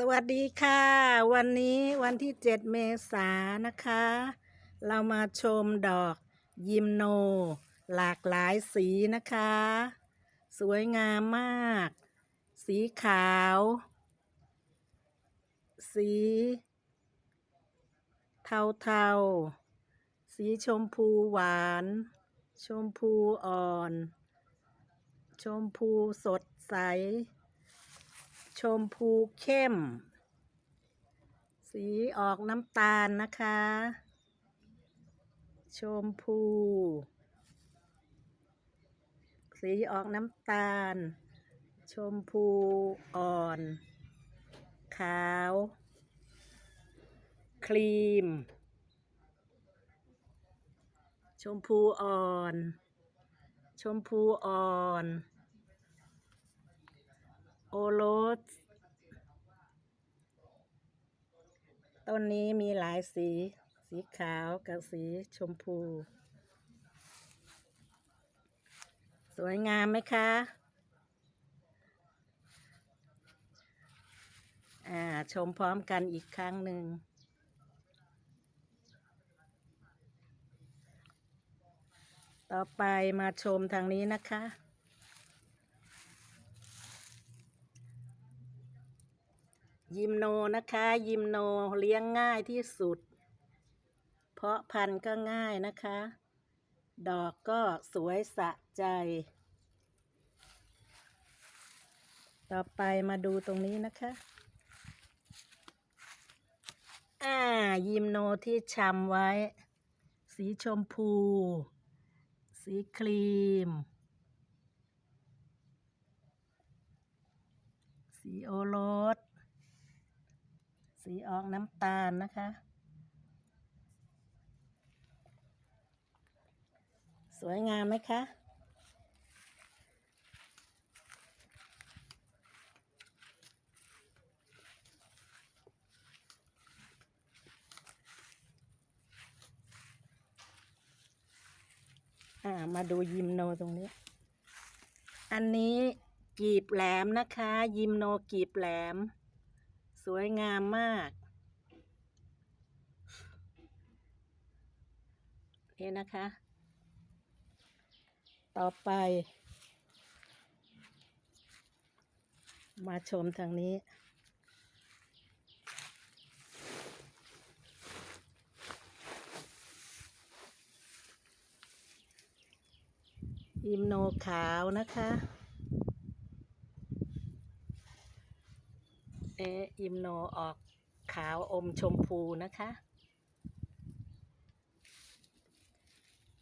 สวัสดีค่ะ วันนี้วันที่ 7 เมษายนนะคะ เรามาชมดอกยิมโน หลากหลายสีนะคะ สวยงามมาก สีขาว สี เทาเทาๆสีชมพูหวาน ชมพูอ่อน ชมพูสดใส ชมพูเข้ม สีออกน้ำตาลนะคะ ชมพู สีออกน้ำตาล ชมพูอ่อน ขาว ครีม ชมพูอ่อน ชมพูอ่อน โอโรสต้นนี้มีหลายสี สีขาวกับสีชมพู สวยงามไหมคะ อ่า ชมพร้อมกันอีกครั้งหนึ่ง ต่อไปมาชมทางนี้นะคะ ยิมโนนะคะ ยิมโนเลี้ยงง่ายที่สุด เพราะพันธุ์ก็ง่ายนะคะ ดอกก็สวยสะใจ ต่อไปมาดูตรงนี้นะคะอ่ายิมโนที่ชำไว้ สีชมพู สีครีม สีโอรส สีออกน้ำตาลนะคะ สวยงามไหมคะอ่ามาดูยิมโนตรงนี้ อันนี้กีบแหลมนะคะ ยิมโนกีบแหลม สวยงามมาก นี่นะคะ ต่อไป มาชมทางนี้ ยิมโนขาวนะคะ อิมโนออกขาวอมชมพูนะคะ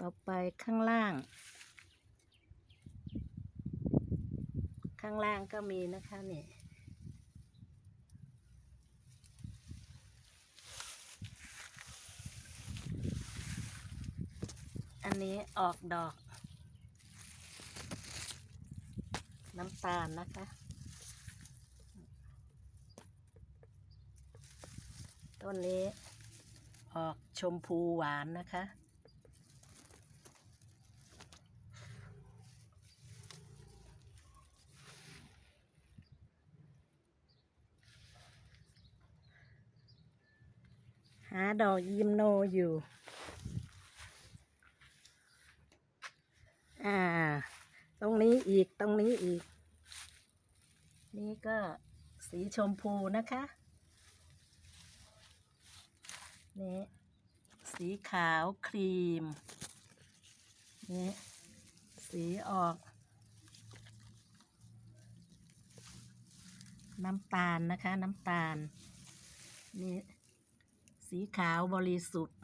ต่อไปข้างล่าง ข้างล่างก็มีนะคะนี่อันนี้ออกดอก น้ำตาลนะคะ ต้นนี้ ออกชมพูหวานนะคะ หาดอกยิมโนอยู่ อ่า ตรงนี้อีกตรงนี้อีก นี่ก็สีชมพูนะคะ นี่สีขาวครีม นี่สีออก น้ำตาลนะคะ น้ำตาล นี่สีขาวบริสุทธิ์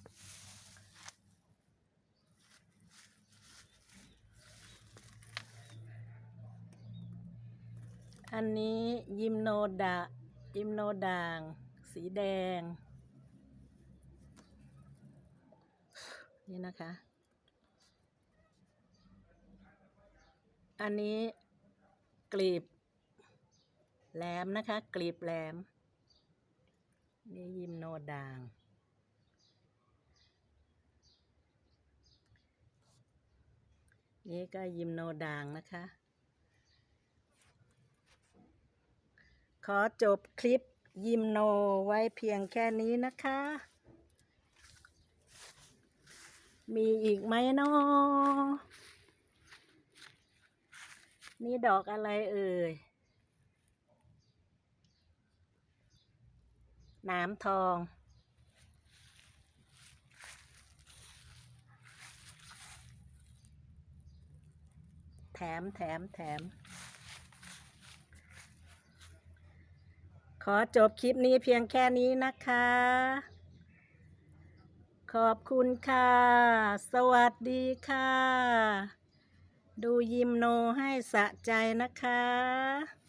อันนี้ยิมโนดายิมโนด่าง สีแดง นี่นะคะ อันนี้กลีบแหลมนะคะ กลีบแหลม นี่ยิมโนด่าง นี่ก็ยิมโนด่างนะคะ ขอจบคลิปยิมโนไว้เพียงแค่นี้นะคะ มีอีกไหมเนาะนี่ดอกอะไรเอ่ยน้ำทอง แถมแถมแถม ขอจบคลิปนี้เพียงแค่นี้นะคะ ขอบคุณค่ะ สวัสดีค่ะ ดูยิมโนให้สะใจนะคะ